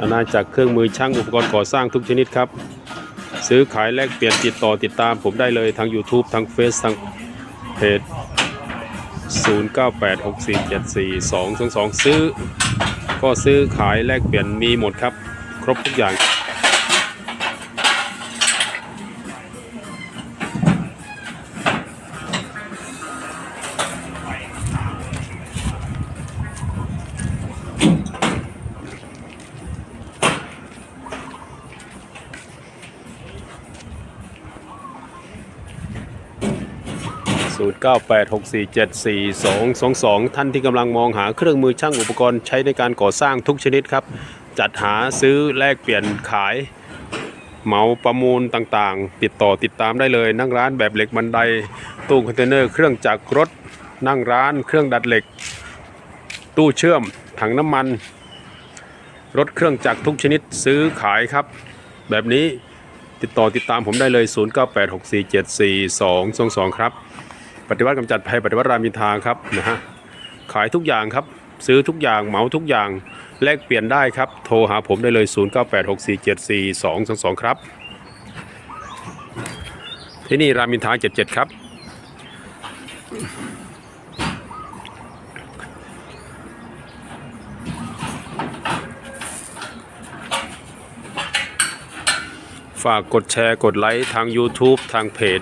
อาณาจักรเครื่องมือช่างอุปกรณ์ก่อสร้างทุกชนิดครับ ซื้อขายแลกเปลี่ยนติดต่อติดตามผมได้เลยทาง YouTube ทางเฟซทางเพจ0986474222 ซื้อ ก็ซื้อขายแลกเปลี่ยนมีหมดครับ ครบทุกอย่าง 0986474222 ท่านที่กำลังมองหาเครื่องมือช่างอุปกรณ์ใช้ในการก่อสร้างทุกชนิดครับ จัดหาซื้อแลกเปลี่ยนขายเหมาประมูลต่างๆ ติดต่อติดตามได้เลย นั่งร้านแบบเหล็กบันได ตู้คอนเทนเนอร์เครื่องจักรรถ นั่งร้านเครื่องดัดเหล็ก ตู้เชื่อม ถังน้ำมัน รถเครื่องจักรทุกชนิดซื้อขายครับ แบบนี้ติดต่อติดตามผมได้เลย 0986474222 ครับ ปฏิวัติกำจัดภัยปฏิวัติรามอินทาครับนะฮะขายทุกอย่างครับ ซื้อทุกอย่างเหมาทุกอย่างแลกเปลี่ยนได้ครับ โทรหาผมได้เลย 0986474222 ครับ ที่นี่รามอินทา77 ครับฝากกดแชร์กดไลค์ทาง YouTube ทางเพจ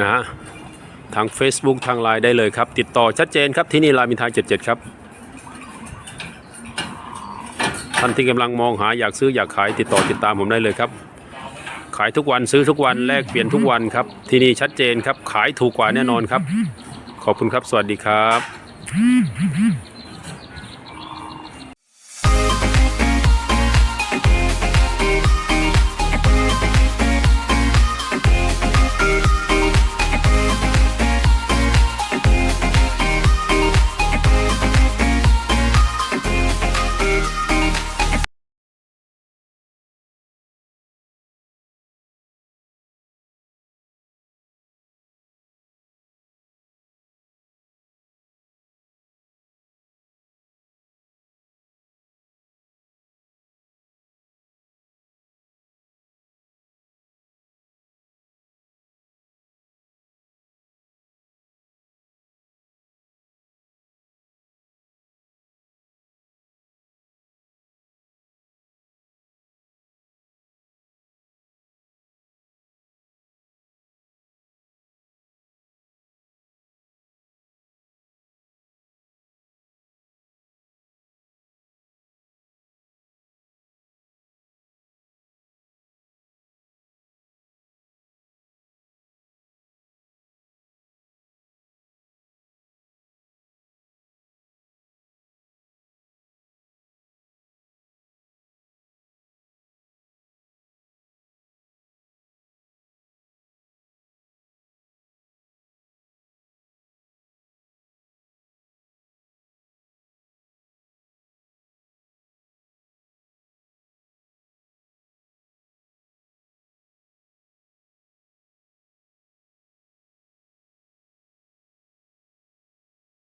นะฮะ ทาง Facebook ทางไลน์ได้เลยครับ ติดต่อชัดเจนครับที่นี่ลามินทา77 ครับ ท่านที่กำลังมองหาอยากซื้ออยากขายติดต่อติดตามผมได้เลยครับ ขายทุกวันซื้อทุกวันแลกเปลี่ยนทุกวันครับ ที่นี่ชัดเจนครับ ขายถูกกว่าแน่นอนครับ ขอบคุณครับ สวัสดีครับ